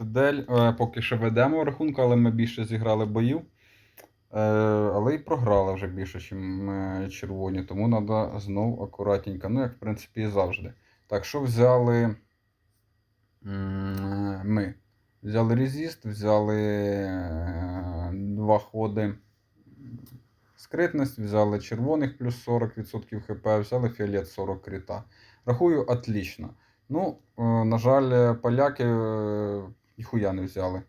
Дель, поки що ведемо рахунку, але ми більше зіграли боїв. Е, але і програли вже більше, ніж червоні, тому треба знов акуратненько. Ну, як в принципі і завжди. Так, що взяли ми? Взяли резист, взяли е, два ходи скритність, взяли червоних плюс 40% хп, взяли фіолет 40 крита. Рахую, отлично. Ну, е, на жаль, поляки е, ніхуя не взяли.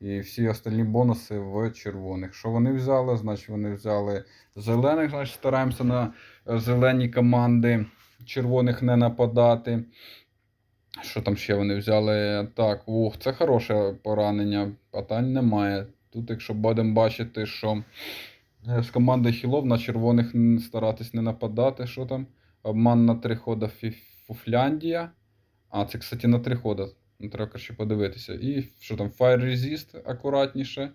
І всі остальні бонуси в червоних. Що вони взяли? Значить, вони взяли зелених, значить, стараємося на зелені команди червоних не нападати. Що там ще вони взяли? Так, ух, це хороше поранення. Питань немає. Тут, якщо будемо бачити, що е, з команди Хілов на червоних старатись не нападати. Що там? Обман на три хода Фуфляндія. А, це, кстати, на три хода. Ну, Треба краще подивитися. І що там? Fire Resist акуратніше.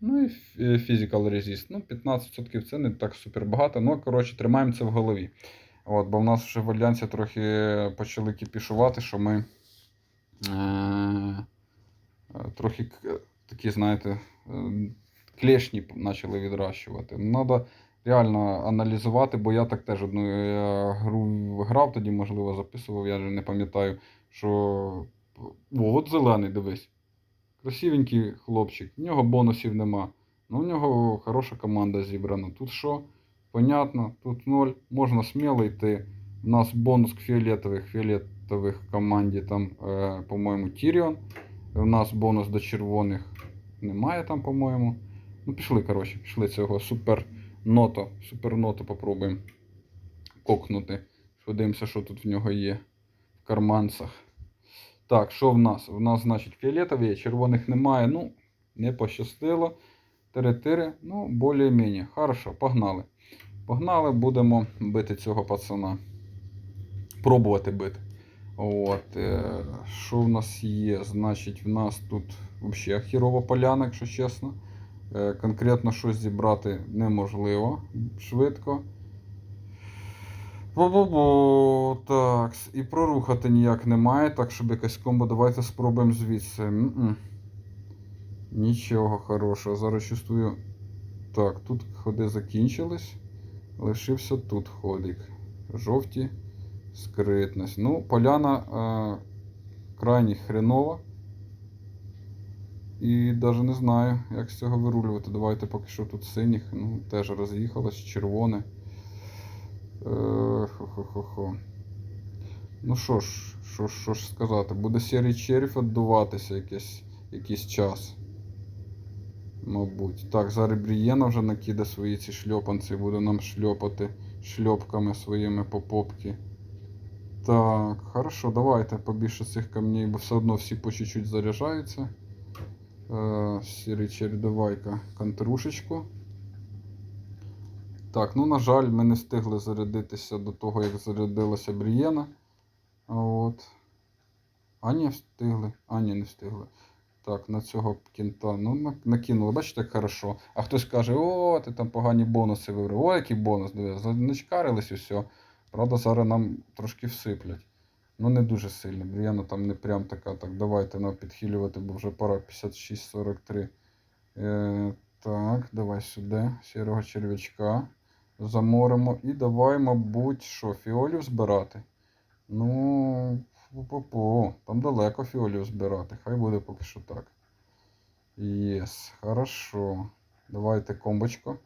Ну і е, Physical Resist. Ну, 15% це не так супер багато. Ну, коротше, тримаємо це в голові. От, бо в нас вже в Альянсі трохи почали кіпішувати, що ми е- трохи такі, знаєте, клешні почали відращувати. Треба реально аналізувати, бо я так теж одну е, гру грав, тоді, можливо, записував, я вже не пам'ятаю, що. О, от зелений, дивись. Красивенький хлопчик, в нього бонусів нема. Ну, в нього хороша команда зібрана. Тут що? Понятно, тут ноль. Можна сміло йти. У нас бонус к фіолетових, фіолетових команді там, е, по-моєму, Тіріон. У нас бонус до червоних немає там, по-моєму. Ну, пішли, коротше, пішли цього супер ното. Супер ното попробуємо кокнути. Подивимося, що тут в нього є в карманцях. Так, що в нас? В нас, значить, фіолетові, червоних немає. Ну, не пощастило. Тири-тири, ну, більш-менш. Хорошо, погнали. Погнали, будемо бити цього пацана. Пробувати бити. От, е, що в нас є? Значить, в нас тут взагалі хірова поляна, якщо чесно. Е, конкретно щось зібрати неможливо швидко. Бу-бу-бу, так, і прорухати ніяк немає, так, щоб якась комбо. Давайте спробуємо звідси. М-м. Нічого хорошого. Зараз чувствую. Так, тут ходи закінчились. Лишився тут ходик. Жовті скритність. Ну, поляна е, крайні хренова. І навіть не знаю, як з цього вирулювати. Давайте поки що тут синіх. Ну, теж роз'їхалось, червоне. Е, Хо-хо-хо-хо. Ну що ж, що, ж- що ж сказати, буде серій червь віддуватися якийсь, якийсь час. Мабуть. Так, зараз Брієна вже накиде свої ці шльопанці, буде нам шльопати шльопками своїми по попки. Так, хорошо, давайте побільше цих камней, бо все одно всі по чуть-чуть заряджаються. Е, Сірий червь, контрушечку. Так, ну на жаль, ми не встигли зарядитися до того, як зарядилася Брієна. От. А ні, встигли. А ні, не встигли. Так, на цього кінта. Ну, накинули. Бачите, як хорошо. А хтось каже, о, ти там погані бонуси вибрав. О, який бонус, диви, заничкарились і все. Правда, зараз нам трошки всиплять. Ну, не дуже сильно. Брієна там не прям така. Так, давайте нам підхилювати, бо вже пора 56-43. Е, так, давай сюди. Сірого черв'ячка заморимо. І давай, мабуть, що, фіолів збирати. Ну, пу-пу-пу. Там далеко фіолів збирати. Хай буде поки що так. Єс, хорошо. Давайте комбочку.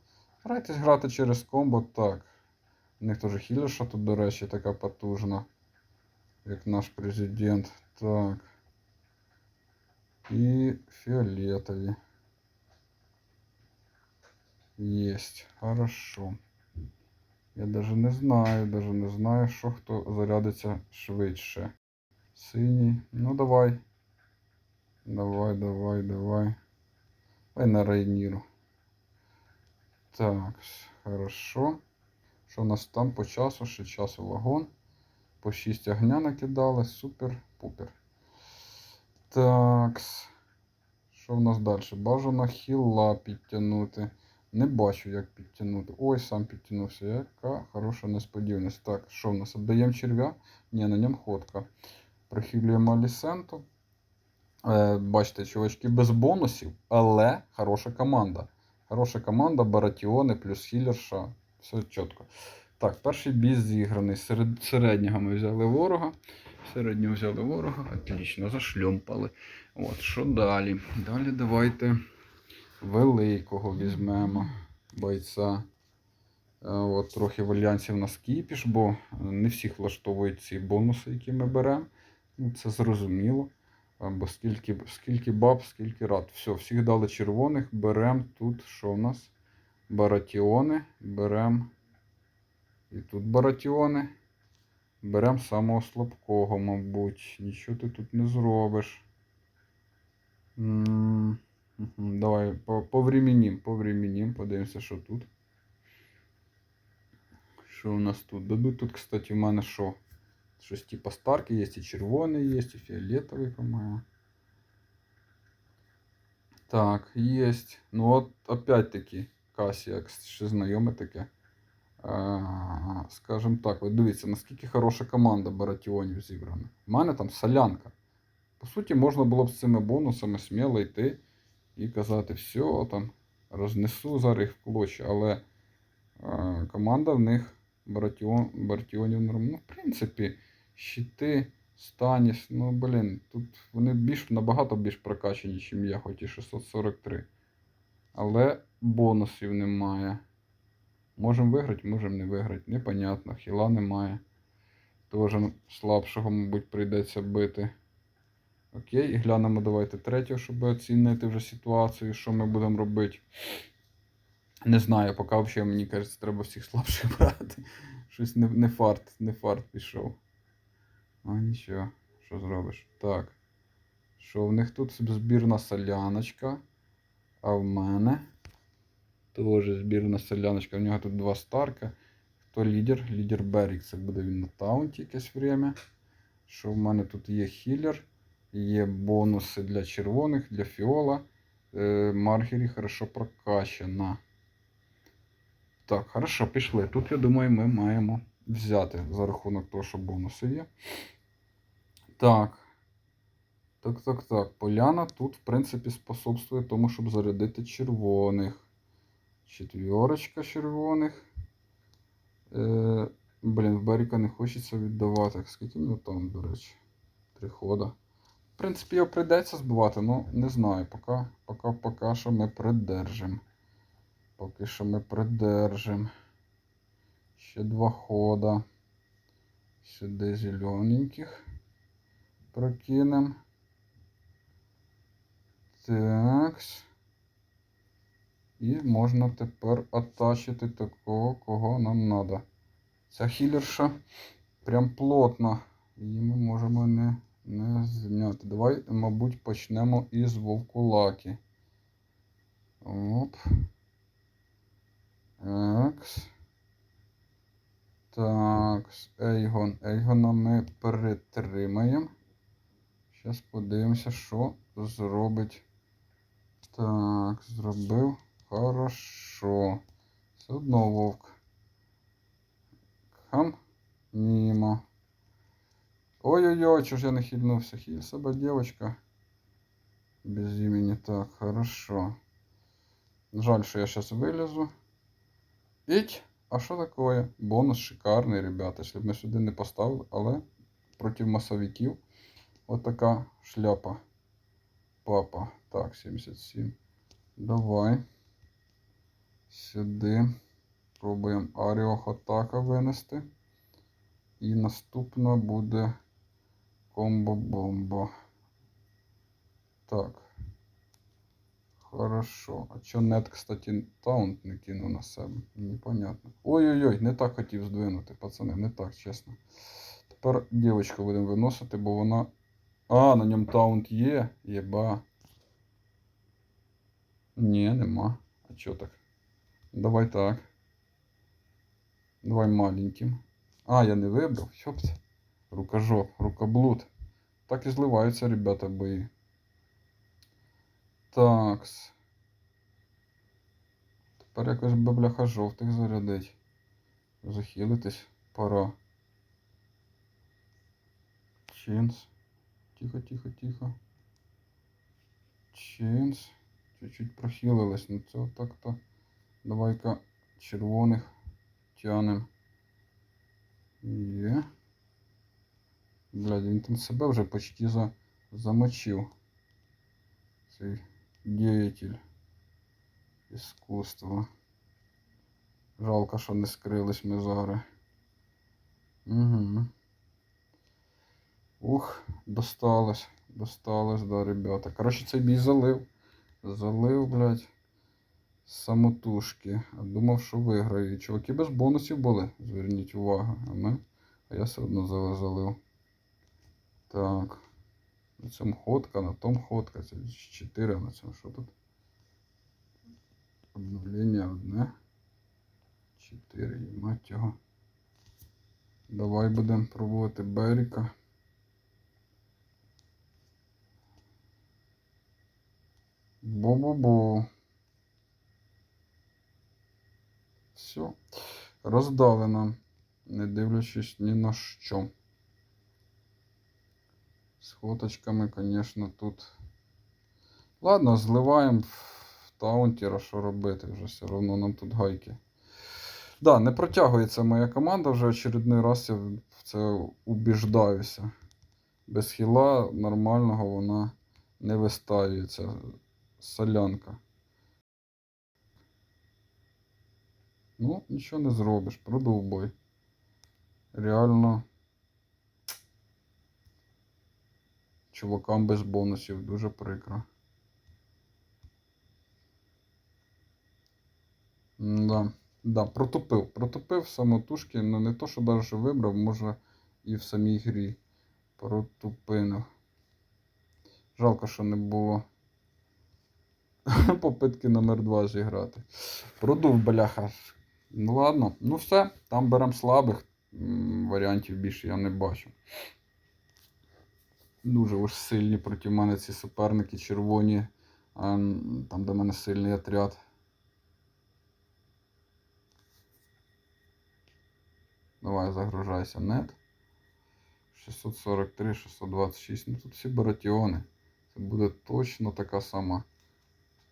Старайтесь грати через комбо так. У них теж хіліша тут, до речі, така потужна. Як наш президент. Так. І фіолетові. Есть. Хорошо. Я даже не знаю, даже не знаю, що хто зарядиться швидше. Синій. Ну давай. Давай, давай, давай. Давай на Рейніру. Так, хорошо. Що у нас там по часу? Ще часу вагон. По 6 огня накидали. Супер-пупер. Такс. Що в нас далі? Бажано хіла підтягнути. Не бачу, як підтягнути. Ой, сам підтягнувся. Яка хороша несподіваність. Так, що в нас? Обдаємо черв'я? Ні, на ньому ходка. Прохилюємо Алісенту. Е, бачите, чувачки без бонусів, але хороша команда. Хороша команда, Баратіони плюс хілерша. Все чітко. Так, перший бій зіграний. Серед середнього ми взяли ворога. Середнього взяли ворога. Отлично, зашльомпали. От, що далі? Далі давайте великого візьмемо бойця. Е, От, трохи в альянсі в нас кіпіш, бо не всіх влаштовують ці бонуси, які ми беремо. Ну, це зрозуміло. А, Бо скільки, скільки баб, скільки рад. Все, всіх дали червоних. Беремо тут, що в нас? Баратіони. Беремо. І тут баратіони. Беремо самого слабкого, мабуть. Нічого ти тут не зробиш. Давай по- повременім, повременім, подивимося, що тут. Що у нас тут? Дадуть тут, кстати, в мене що? Щось типа старки є, і червоний є, і фіолетовий, по-моєму. Так, есть. Ну от опять-таки Касія, ще знайоме таке. А, скажем так, от дивіться, наскільки хороша команда Баратіонів зібрана. У мене там солянка. По суті, можна було б з цими бонусами сміло йти і казати, все, там, рознесу зараз їх в клочі, але е, команда в них Баратіон, Баратіонів норм. Ну, в принципі, щити, Станіс, ну блін, тут вони більш набагато більш прокачані, ніж я, хоч і 643. Але бонусів немає. Можемо виграти, можемо не виграти. Непонятно, хіла немає. Тоже слабшого, мабуть, прийдеться бити. Окей, і глянемо давайте третього, щоб оцінити вже ситуацію, що ми будемо робити. Не знаю, поки взагалі, мені кажеться, треба всіх слабших брати. Щось не, не фарт, не фарт пішов. А нічого, що зробиш? Так. Що в них тут збірна соляночка. А в мене теж збірна соляночка. В нього тут два старка. Хто лідер? Лідер Берік. Це буде він на таунті якесь время. Що в мене тут є хілер. Є бонуси для червоних, для фіола. Е, Маргері хорошо прокачана. Так, хорошо, пішли. Тут, я думаю, ми маємо взяти за рахунок того, що бонуси є. Так. Так, так, так. Поляна тут, в принципі, способствує тому, щоб зарядити червоних. Четвірочка червоних. Е, блін, Беріка не хочеться віддавати. Скільки нього там, до речі? Три хода. В принципі, його прийдеться збивати, ну не знаю. Поки, поки, поки що ми придержимо. Поки що ми придержимо. Ще два хода. Сюди зелененьких прокинемо. Так. І можна тепер атачити такого, кого нам треба. Ця хілерша прям плотна. Її ми можемо не, не зняти. Давай, мабуть, почнемо із вовкулаки. Оп. Такс. Такс. Ейгон. Ейгона ми перетримаємо. Зараз подивимося, що зробить. Так, зробив. Хорошо. Все одно вовк. Хам. Мімо. Ой-ой-ой, чого ж я не хильнувся? Хиль себе, девочка. Без імені. Так, хорошо. Жаль, що я зараз вилізу. Іть! А що таке? Бонус шикарний, ребята. Якщо б ми сюди не поставили, але проти масовиків. От така шляпа. Папа. Так, 77. Давай. Сюди. Пробуємо Аріохотака винести. І наступна буде комбо-бомба. Так. Хорошо. А чо нет, кстати, таунт не кинув на себе? Непонятно. Ой-ой-ой, не так хотів здвинути, пацани, не так, чесно. Тепер дівчинку будемо виносити, бо вона. А, на ньому таунт є. Єба. Ні, нема. А чо так? Давай так. Давай маленьким. А, я не вибрав. Ёпт. Рукожоп, рукоблуд. Так і зливаються, ребята, бої. Такс. Тепер якось би бляха жовтих зарядить. Захилитись пора. Чінс. Тихо, тихо, тихо. Чинс. Чуть-чуть прохилились, ну це так-то. Давай-ка червоних тянем. Є. Блядь, він там себе вже почти за... замочив. Цей діятель іскусства. Жалко, що не скрились ми зараз. Угу. Ух, досталось. Досталось, да, ребята. Коротше, цей бій залив. Залив, блядь. Самотужки. Думав, що виграю. І чуваки без бонусів були. Зверніть увагу. А ми. А я все одно залив. Так. На цьому ходка, на том ходка. Це 4 на цьому. Що тут? Обновлення одне. 4, мать його. Давай будемо пробувати Беріка. Бу-бу-бу. Все. Роздали не дивлячись ні на що. З хоточками, звісно, тут. Ладно, зливаємо в таунтіра, що робити, вже все одно нам тут гайки. Да, не протягується моя команда вже очередний раз я в це убіждаюся. Без хіла нормального вона не вистаюється. Солянка. Ну, нічого не зробиш, продов бой. Реально. Чувакам без бонусів дуже прикро. Да, да, протупив. Протупив самотужки, ну не то, що навіть вибрав, може і в самій грі протупинив. Жалко, що не було попитки номер 2 зіграти. Продув бляха. Ну ладно, ну все, там беремо слабих. Варіантів більше я не бачу. Дуже уж сильні проти мене ці суперники червоні. Там, де мене сильний отряд. Давай загружайся нет. 643, 626. Ну тут всі баратіони. Це буде точно така сама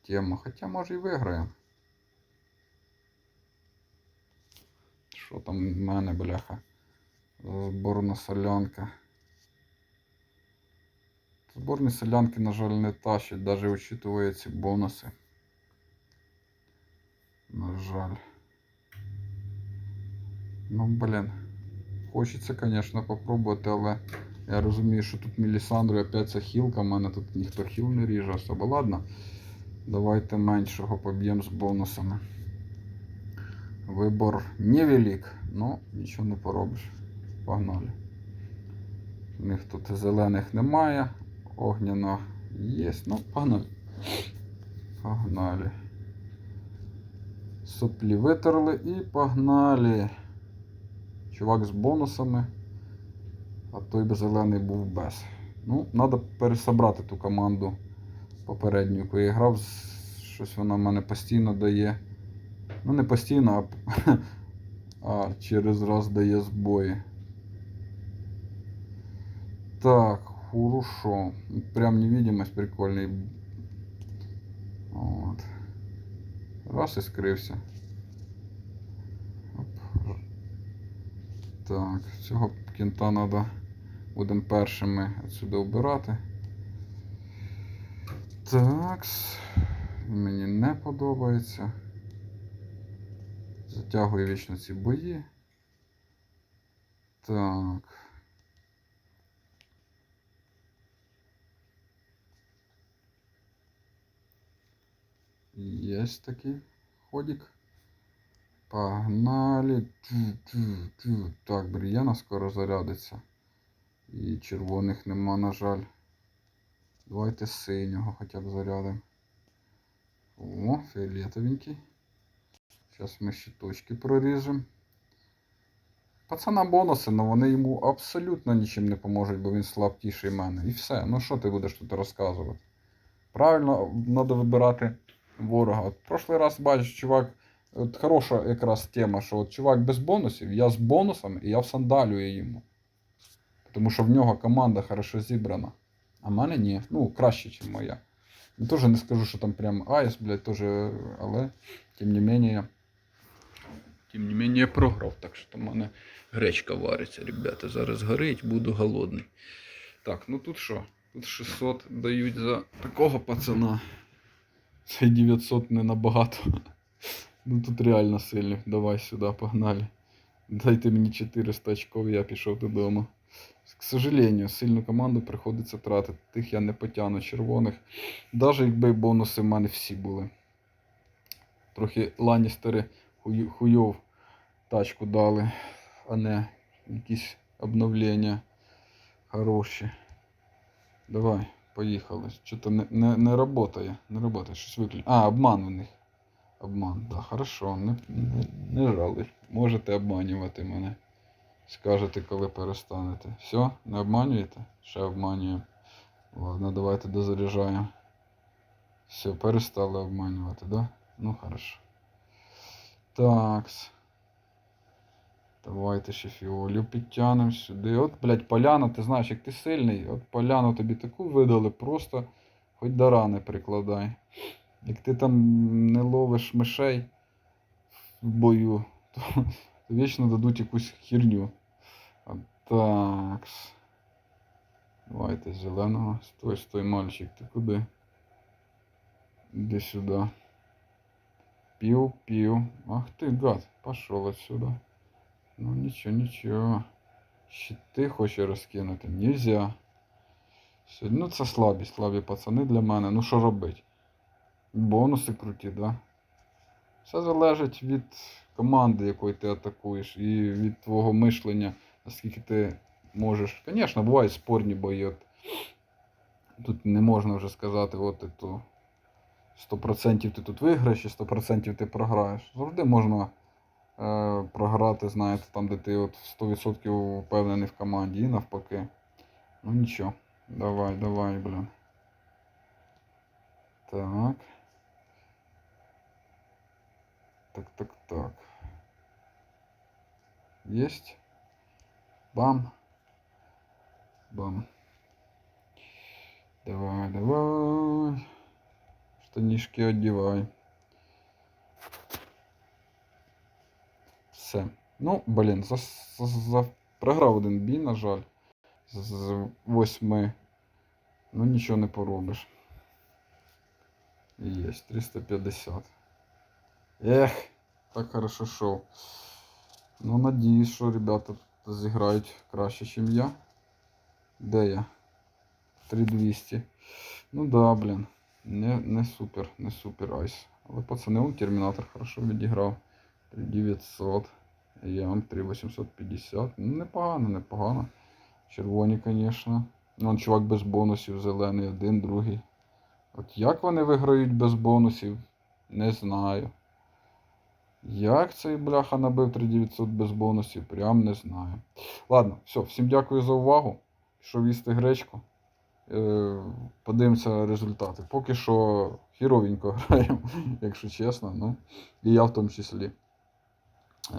тема. Хоча може і виграємо. Що там в мене, бляха? Зборна солянка. Зборні солянки, на жаль, не тащать, навіть учитывая ці бонуси. На жаль. Ну, блін. Хочеться, звісно, попробувати, але я розумію, що тут Мілісандру опять ця хілка, в мене тут ніхто хіл не ріже особо. Ладно. Давайте меншого поб'ємо з бонусами. Вибор невелик, ну нічого не поробиш. Погнали. У них тут зелених немає, огняно є, ну погнали. Погнали. Соплі витерли і погнали. Чувак з бонусами, а той би зелений був без. Ну, треба пересобрати ту команду попередню, яку я грав. Щось вона в мене постійно дає. Ну, не постійно, а, а через раз дає збої. Так, хорошо. Прям невидимость прикольний. От. Раз і скрився. Оп. Так, цього кінта треба будемо першими отсюди обирати. Такс. Мені не подобається. Затягую вічно ці бої. Так. Есть такий ходик. Погнали. Так, Брієна скоро зарядиться. І червоних нема, на жаль. Давайте синього хоча б зарядимо. О, фіолетовенький. Зараз ми ще точки проріжемо. Пацана бонуси, але вони йому абсолютно нічим не поможуть, бо він слабкіший мене. І все. Ну що ти будеш тут розказувати? Правильно, треба вибирати ворога. От прошлий раз бачиш, чувак, от хороша якраз тема, що от чувак без бонусів, я з бонусами і я всандалюю йому. Тому що в нього команда хорошо зібрана. А в мене ні. Ну, краще, ніж моя. Ну, Тоже не скажу, що там прям айс, блядь, тоже, але тим не менее. Тим не менее програв, так що там у мене гречка вариться, ребята. Зараз горить, буду голодний. Так, ну тут що? Тут 600 дають за такого пацана. Цей 900 не набагато. Ну тут реально сильно. Давай сюди, погнали. Дайте мені 400 очков, я пішов додому. К сожалению, сильну команду приходиться тратити. Тих я не потягну червоних. Навіть якби бонуси в мене всі були. Трохи ланістери хуйов тачку дали, а не якісь обновлення хороші. Давай, поїхали. Що-то не, не, не работає. Не работає, щось виключно. А, обман у них. Обман, да, хорошо, не, не, не жалуй. Можете обманювати мене. Скажете, коли перестанете. Все, не обманюєте? Ще обманюємо. Ладно, давайте дозаряджаємо. Все, перестали обманювати, да? Ну хорошо. Такс. Давайте ще фіолю підтягнемо сюди. От, блядь, поляна, ти знаєш, як ти сильний, от поляну тобі таку видали, просто хоч до рани прикладай. Як ти там не ловиш мишей в бою, то, то вічно дадуть якусь херню. А, такс. Давайте зеленого. Стой, стой, мальчик, ти куди? Іди сюди. Пів, пів. Ах ти, гад, пошел отсюда. Ну нічого, нічого. Щити хоче розкинути. Нельзя. Ну це слабість, слабі пацани для мене. Ну що робить? Бонуси круті, да? Все залежить від команди, якою ти атакуєш, і від твого мишлення, наскільки ти можеш. Звісно, бувають спорні бої. От, тут не можна вже сказати, от то 100% ти тут виграєш і 100% ти програєш. Завжди можна програти, знаєте, там, де ти от 100% впевнений в команді і навпаки. Ну нічого. Давай, давай, блін. Так. Так, так, так. Есть. Бам. Бам. Давай, давай. Штанишки одевай. Все. Ну, блін, за, за, за... програв один бій, на жаль. З, з восьми. Ну нічого не поробиш. Есть, 350. Ех, так хорошо шел. Ну, надіюсь, що ребята зіграють краще, ніж я. Де я? 3200. Ну да, блін. Не, не супер, не супер айс. Але пацани, он термінатор хорошо відіграв. 3900. Я вам 3850. Ну, непогано, непогано. Червоні, звісно. Ну, чувак без бонусів, зелений, один, другий. От як вони виграють без бонусів, не знаю. Як цей бляха набив 3900 без бонусів, прям не знаю. Ладно, все, всім дякую за увагу. Пішов їсти гречку. Е, подивимося результати. Поки що хіровенько граємо, якщо чесно. Ну, і я в тому числі. Е,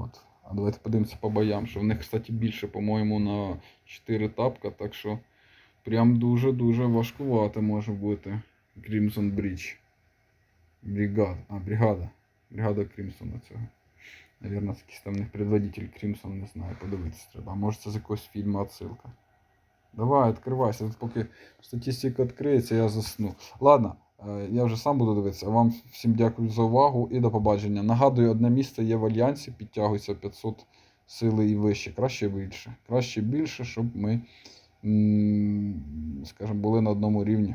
от. А давайте подивимося по боям. Що в них, кстати, більше, по-моєму, на 4 тапка, так що прям дуже-дуже важкувато може бути. Crimson Bridge. Бригада. А, бригада. Бригада Крімсона цього. Це якийсь там не предводитель Крімсон, не знаю, подивитися треба. А може це з якогось фільму отсилка. Давай, відкривайся. Поки статистика відкриється, я засну. Ладно, я вже сам буду дивитися. Вам всім дякую за увагу і до побачення. Нагадую, одне місце є в Альянсі, підтягується 500 сили і вище. Краще більше. Краще більше, щоб ми, скажімо, були на одному рівні.